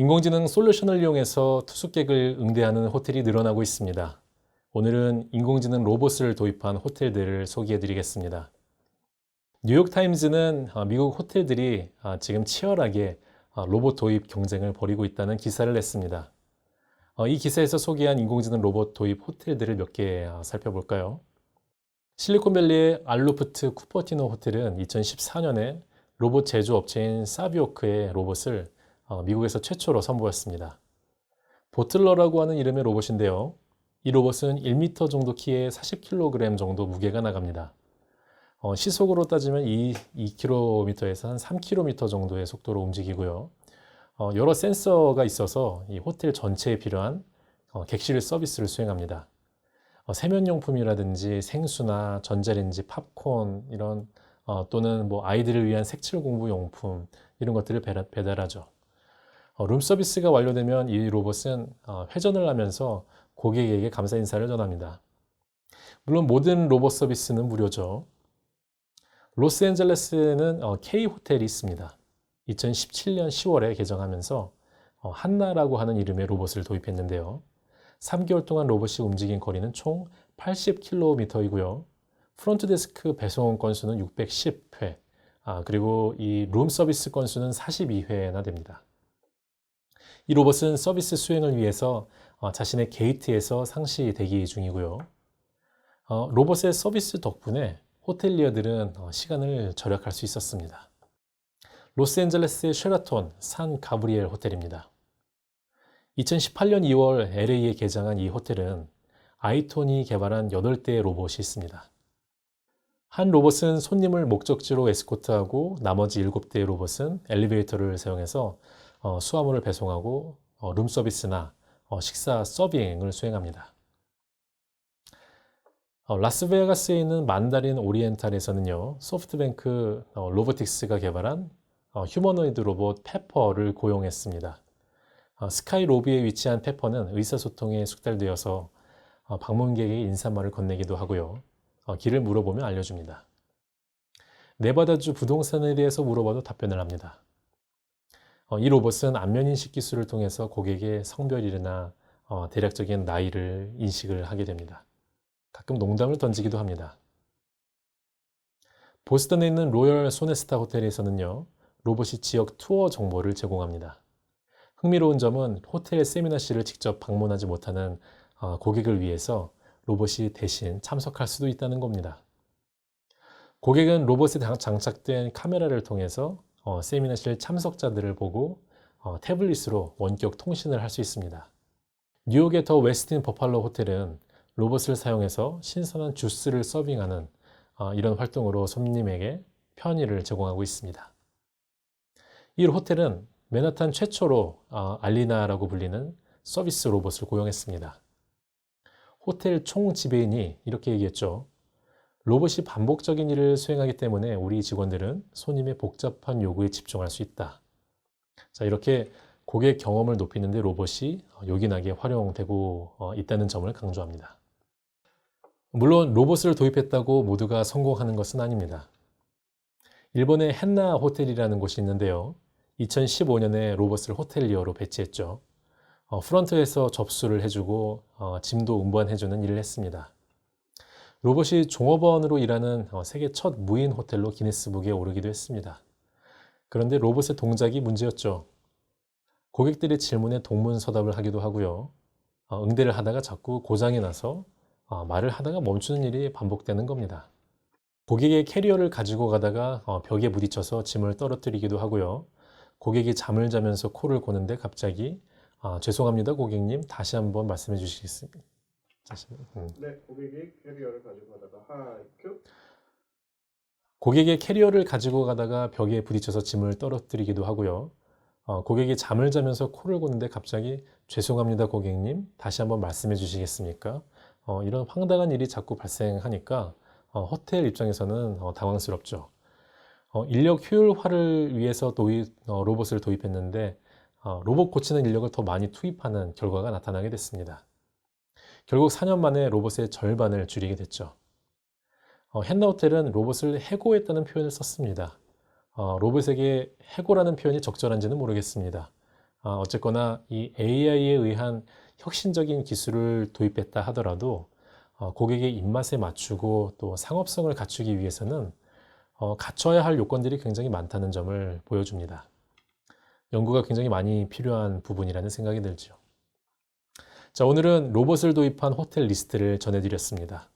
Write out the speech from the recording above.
인공지능 솔루션을 이용해서 투숙객을 응대하는 호텔이 늘어나고 있습니다. 오늘은 인공지능 로봇을 도입한 호텔들을 소개해 드리겠습니다. 뉴욕타임즈는 어, 미국 호텔들이 어, 지금 치열하게 어, 로봇 도입 경쟁을 벌이고 있다는 기사를 냈습니다. 이 기사에서 소개한 인공지능 로봇 도입 호텔들을 몇 개 살펴볼까요? 실리콘밸리의 알로프트 쿠퍼티노 호텔은 2014년에 로봇 제조업체인 사비오크의 로봇을 미국에서 최초로 선보였습니다. 보틀러라고 하는 이름의 로봇인데요. 이 로봇은 1m 정도 키에 40kg 정도 무게가 나갑니다. 어, 시속으로 따지면 2, 2km에서 한 3km 정도의 속도로 움직이고요. 어, 여러 센서가 있어서 이 호텔 전체에 필요한 어, 객실 서비스를 수행합니다. 어, 세면용품이라든지 생수나 전자레인지, 팝콘 이런 어, 또는 뭐 아이들을 위한 색칠 공부 용품 이런 것들을 배달하죠. 어, 룸 서비스가 완료되면 이 로봇은 회전을 하면서 고객에게 감사 인사를 전합니다. 물론 모든 로봇 서비스는 무료죠. 로스앤젤레스에는 어, K 호텔이 있습니다. 2017년 10월에 개장하면서 어, 한나라고 하는 이름의 로봇을 도입했는데요. 3개월 동안 로봇이 움직인 거리는 총 80km이고요. 프론트 데스크 배송 건수는 610회, 아, 그리고 이 룸 서비스 건수는 42회나 됩니다. 이 로봇은 서비스 수행을 위해서 어, 자신의 게이트에서 상시 대기 중이고요. 어, 로봇의 서비스 덕분에 호텔리어들은 어, 시간을 절약할 수 있었습니다. 로스앤젤레스의 쉐라톤 산 가브리엘 호텔입니다. 2018년 2월 LA에 개장한 이 호텔은 아이톤이 개발한 8대의 로봇이 있습니다. 한 로봇은 손님을 목적지로 에스코트하고 나머지 7대의 로봇은 엘리베이터를 사용해서 수화물을 배송하고 룸 서비스나 어, 식사 서빙을 수행합니다. 어, 라스베가스에 있는 만다린 오리엔탈에서는요, 소프트뱅크 어, 로보틱스가 개발한 휴머노이드 로봇 페퍼를 고용했습니다. 스카이 로비에 위치한 페퍼는 의사소통에 숙달되어서 방문객에게 인사말을 건네기도 하고요. 길을 물어보면 알려줍니다. 네바다주 부동산에 대해서 물어봐도 답변을 합니다. 어, 이 로봇은 안면인식 기술을 통해서 고객의 성별이나 어, 대략적인 나이를 인식을 하게 됩니다. 가끔 농담을 던지기도 합니다. 보스턴에 있는 로열 소네스타 호텔에서는요, 로봇이 지역 투어 정보를 제공합니다. 흥미로운 점은 호텔 세미나실을 직접 방문하지 못하는 어, 고객을 위해서 로봇이 대신 참석할 수도 있다는 겁니다. 고객은 로봇에 장착된 카메라를 통해서 어, 세미나실 참석자들을 보고 어, 태블릿으로 원격 통신을 할 수 있습니다. 뉴욕의 더 웨스틴 버팔로 호텔은 로봇을 사용해서 신선한 주스를 서빙하는 어, 이런 활동으로 손님에게 편의를 제공하고 있습니다. 이 호텔은 맨하탄 최초로 어, 알리나라고 불리는 서비스 로봇을 고용했습니다. 호텔 총 지배인이 이렇게 얘기했죠. 로봇이 반복적인 일을 수행하기 때문에 우리 직원들은 손님의 복잡한 요구에 집중할 수 있다. 자, 이렇게 고객 경험을 높이는데 로봇이 요긴하게 활용되고 어, 있다는 점을 강조합니다. 물론 로봇을 도입했다고 모두가 성공하는 것은 아닙니다. 일본의 헨나 호텔이라는 곳이 있는데요. 2015년에 로봇을 호텔리어로 배치했죠. 어, 프런트에서 접수를 해주고 어, 짐도 운반해주는 일을 했습니다. 로봇이 종업원으로 일하는 어, 세계 첫 무인 호텔로 기네스북에 오르기도 했습니다. 그런데 로봇의 동작이 문제였죠. 고객들의 질문에 동문서답을 하기도 하고요. 어, 응대를 하다가 자꾸 고장이 나서 어, 말을 하다가 멈추는 일이 반복되는 겁니다. 고객의 캐리어를 가지고 가다가 벽에 부딪혀서 짐을 떨어뜨리기도 하고요. 고객이 잠을 자면서 코를 고는데 갑자기 아, 죄송합니다 고객님 다시 한번 말씀해 주시겠습니까? 음. 네, 고객이 캐리어를 가지고 가다가 하이큐. 고객의 캐리어를 가지고 가다가 벽에 부딪혀서 짐을 떨어뜨리기도 하고요. 어, 고객이 잠을 자면서 코를 고는데 갑자기 죄송합니다 고객님 다시 한번 말씀해 주시겠습니까? 어, 이런 황당한 일이 자꾸 발생하니까 어, 호텔 입장에서는 어, 당황스럽죠. 어, 인력 효율화를 위해서 도입, 어, 로봇을 도입했는데 로봇 고치는 인력을 더 많이 투입하는 결과가 나타나게 됐습니다. 결국 4년 만에 로봇의 절반을 줄이게 됐죠. 어, 헨나 호텔은 로봇을 해고했다는 표현을 썼습니다. 어, 로봇에게 해고라는 표현이 적절한지는 모르겠습니다. 아, 어쨌거나 이 AI에 의한 혁신적인 기술을 도입했다 하더라도 어, 고객의 입맛에 맞추고 또 상업성을 갖추기 위해서는 어, 갖춰야 할 요건들이 굉장히 많다는 점을 보여줍니다. 연구가 굉장히 많이 필요한 부분이라는 생각이 들죠. 자, 오늘은 로봇을 도입한 호텔 리스트를 전해드렸습니다.